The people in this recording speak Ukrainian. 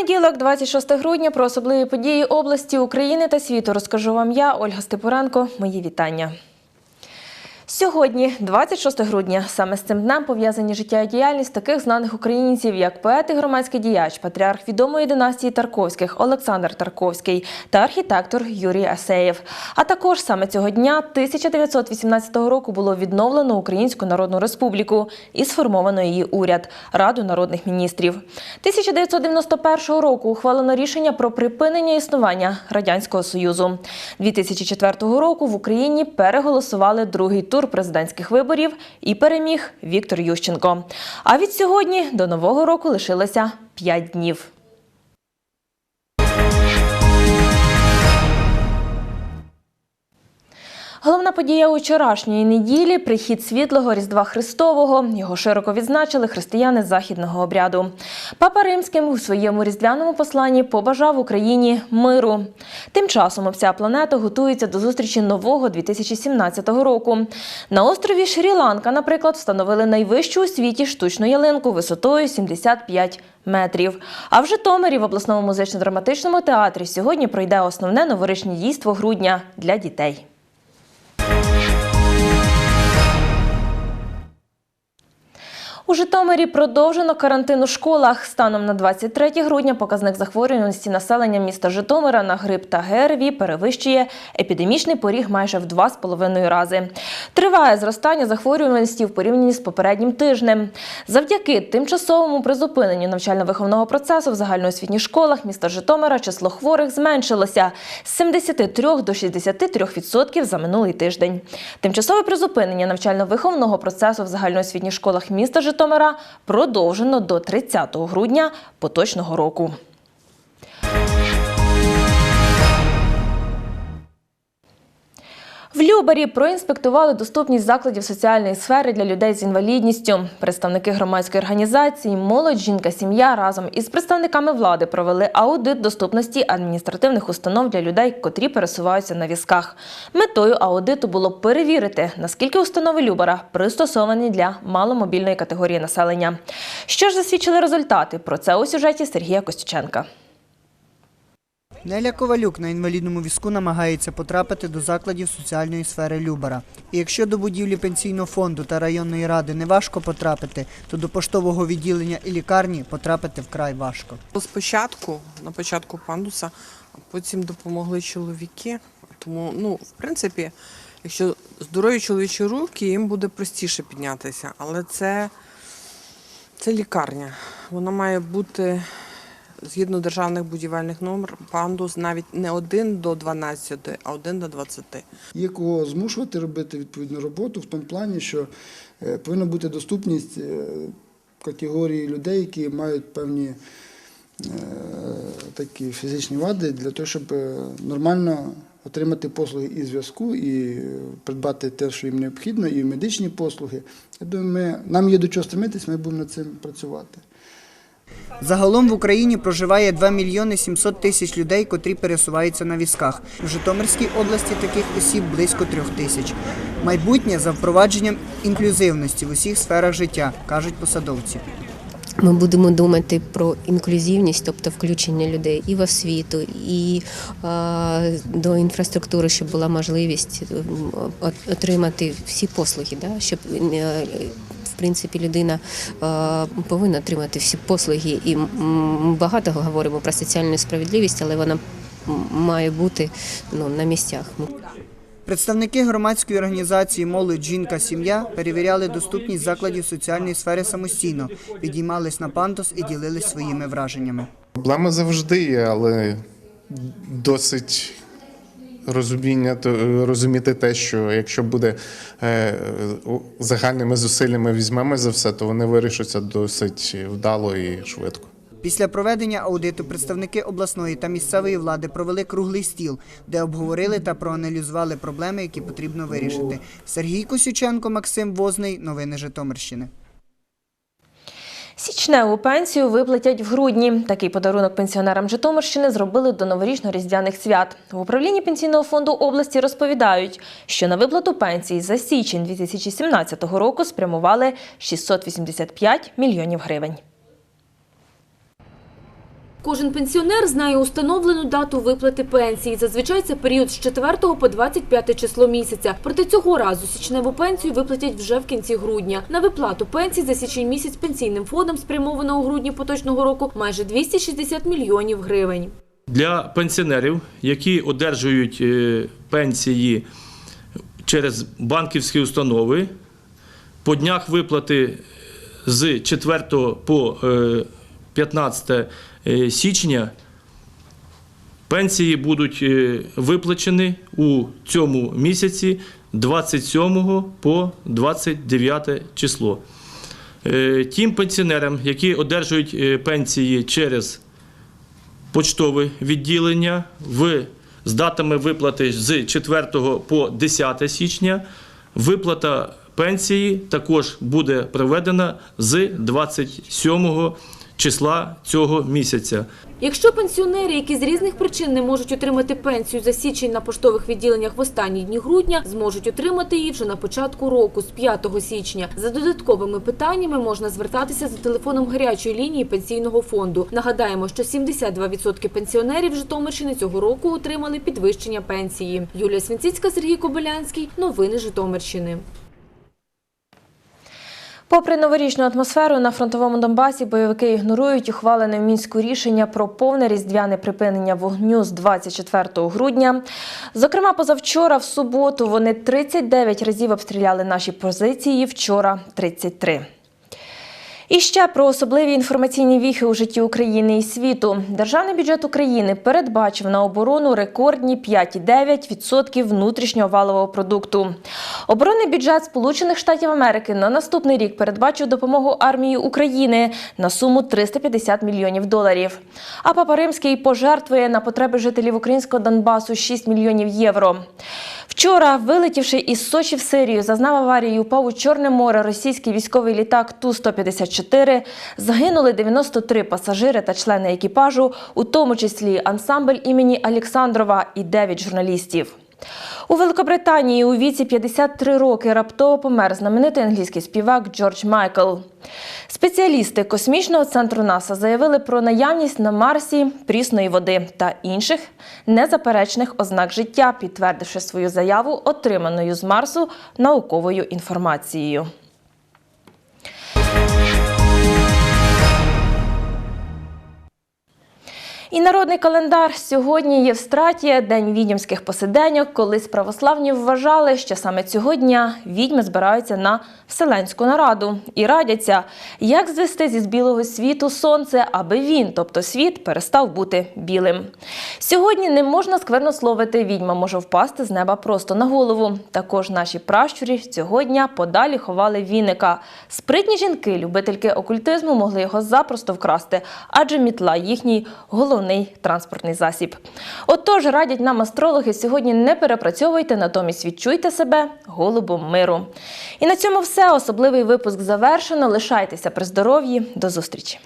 Понеділок, 26 грудня, про особливі події області, України та світу розкажу вам я, Ольга Степуренко. Мої вітання. Сьогодні, 26 грудня, саме з цим днем пов'язані життя і діяльність таких знаних українців, як поет і громадський діяч, патріарх відомої династії Тарковських Олександр Тарковський та архітектор Юрій Асеєв. А також саме цього дня 1918 року було відновлено Українську Народну Республіку і сформовано її уряд Раду народних міністрів. 1991 року ухвалено рішення про припинення існування радянського союзу. 2004 року в Україні переголосували другий тур президентських виборів і переміг Віктор Ющенко. А від сьогодні до нового року лишилося 5 днів. Головна подія учорашньої неділі прихід світлого Різдва Христового. Його широко відзначили християни західного обряду. Папа Римським у своєму різдвяному посланні побажав Україні миру. Тим часом вся планета готується до зустрічі нового 2017 року. На острові Шрі-Ланка, наприклад, встановили найвищу у світі штучну ялинку висотою 75 метрів. А в Житомирі в обласному музично-драматичному театрі сьогодні пройде основне новорічне дійство грудня для дітей. У Житомирі продовжено карантин у школах. Станом на 23 грудня показник захворюваності населення міста Житомира на грип та ГРВІ перевищує епідемічний поріг майже в 2,5 рази. Триває зростання захворюваності в порівнянні з попереднім тижнем. Завдяки тимчасовому призупиненню навчально-виховного процесу в загальноосвітніх школах міста Житомира число хворих зменшилося з 73 до 63% за минулий тиждень. Тимчасове призупинення навчально-виховного процесу в загальноосвітніх школах міста Житомира продовжено до 30 грудня поточного року. В Любарі проінспектували доступність закладів соціальної сфери для людей з інвалідністю. Представники громадської організації Молодь, жінка, сім'я разом із представниками влади провели аудит доступності адміністративних установ для людей, котрі пересуваються на візках. Метою аудиту було перевірити, наскільки установи Любара пристосовані для маломобільної категорії населення. Що ж засвідчили результати? Про це у сюжеті Сергія Костюченка. Неля Ковалюк на інвалідному візку намагається потрапити до закладів соціальної сфери Любара. І якщо до будівлі пенсійного фонду та районної ради не важко потрапити, то до поштового відділення і лікарні потрапити вкрай важко. Спочатку, на початку пандуса, потім допомогли чоловіки. Тому, ну, в принципі, якщо здорові чоловічі руки, їм буде простіше піднятися. Але це, це лікарня. Вона має бути згідно державних будівельних номер, пандус навіть не 1 до 12, а 1 до 20. Є кого змушувати робити відповідну роботу в тому плані, що е, повинна бути доступність е, категорії людей, які мають певні е, такі фізичні вади, для того, щоб нормально отримати послуги і зв'язку, і придбати те, що їм необхідно, і медичні послуги. Я думаю, ми, нам є до чого стремитись, ми будемо над цим працювати. Загалом в Україні проживає 2 мільйони 700 тисяч людей, котрі пересуваються на візках. В Житомирській області таких осіб близько трьох тисяч. Майбутнє за впровадженням інклюзивності в усіх сферах життя, кажуть посадовці. Ми будемо думати про інклюзивність, тобто включення людей і в освіту, і до інфраструктури, щоб була можливість отримати всі послуги, да? щоб е, принципі людина е, повинна отримати всі послуги. І багато говоримо про соціальну справедливість, але вона має бути ну, на місцях. Представники громадської організації Молодь, жінка, сім'я перевіряли доступність закладів соціальної сфери самостійно, підіймались на пандус і ділились своїми враженнями. Проблеми завжди є, але досить розуміння, то- розуміти те, що якщо буде е, загальними зусиллями візьмемо за все, то вони вирішаться досить вдало і швидко. Після проведення аудиту представники обласної та місцевої влади провели круглий стіл, де обговорили та проаналізували проблеми, які потрібно вирішити. Сергій Косюченко, Максим Возний. Новини Житомирщини. Січневу пенсію виплатять в грудні. Такий подарунок пенсіонерам Житомирщини зробили до новорічно-різдвяних свят. В управлінні пенсійного фонду області розповідають, що на виплату пенсії за січень 2017 року спрямували 685 мільйонів гривень. Кожен пенсіонер знає установлену дату виплати пенсії. Зазвичай це період з 4 по 25 число місяця. Проте цього разу січневу пенсію виплатять вже в кінці грудня. На виплату пенсій за січень місяць пенсійним фондом спрямовано у грудні поточного року майже 260 мільйонів гривень. для пенсіонерів, які одержують е, пенсії через банківські установи, по днях виплати з 4 по е, 15 е, січня пенсії будуть е, виплачені у цьому місяці 27 по 29 число. Е, Тим пенсіонерам, які одержують пенсії через почтове відділення в, з датами виплати з 4 по 10 січня. Виплата пенсії також буде проведена з 27 числа цього місяця. Якщо пенсіонери, які з різних причин не можуть отримати пенсію за січень на поштових відділеннях в останні дні грудня, зможуть отримати її вже на початку року, з 5 січня. За додатковими питаннями можна звертатися за телефоном гарячої лінії пенсійного фонду. Нагадаємо, що 72% пенсіонерів Житомирщини цього року отримали підвищення пенсії. Юлія Свінціцька, Сергій Кобилянський. Новини Житомирщини. Попри новорічну атмосферу на фронтовому Донбасі, бойовики ігнорують ухвалене в мінську рішення про повне різдвяне припинення вогню з 24 грудня. Зокрема, позавчора, в суботу, вони 39 разів обстріляли наші позиції. Вчора 33. І ще про особливі інформаційні віхи у житті України і світу. Державний бюджет України передбачив на оборону рекордні 5,9% внутрішнього валового продукту. Оборонний бюджет Сполучених Штатів Америки на наступний рік передбачив допомогу армії України на суму 350 мільйонів доларів. А Папа Римський пожертвує на потреби жителів українського Донбасу 6 мільйонів євро. Вчора, вилетівши із Сочі в Сирію, зазнав аварії, упав у Чорне море російський військовий літак Ту-154. Загинули 93 пасажири та члени екіпажу, у тому числі ансамбль імені Олександрова і 9 журналістів. У Великобританії у віці 53 роки раптово помер знаменитий англійський співак Джордж Майкл. Спеціалісти космічного центру НАСА заявили про наявність на Марсі прісної води та інших незаперечних ознак життя, підтвердивши свою заяву отриманою з Марсу науковою інформацією. І народний календар сьогодні є в страті День відьмських посиденьок. Колись православні вважали, що саме цього дня відьми збираються на вселенську нараду і радяться, як звести зі з білого світу сонце, аби він, тобто світ, перестав бути білим. Сьогодні не можна сквернословити. Відьма може впасти з неба просто на голову. Також наші пращурі цього дня подалі ховали віника. Спритні жінки, любительки окультизму, могли його запросто вкрасти, адже мітла їхній головний транспортний засіб. Отож, радять нам астрологи сьогодні не перепрацьовуйте, натомість відчуйте себе голубом миру. І на цьому все. Особливий випуск завершено. Лишайтеся при здоров'ї. До зустрічі.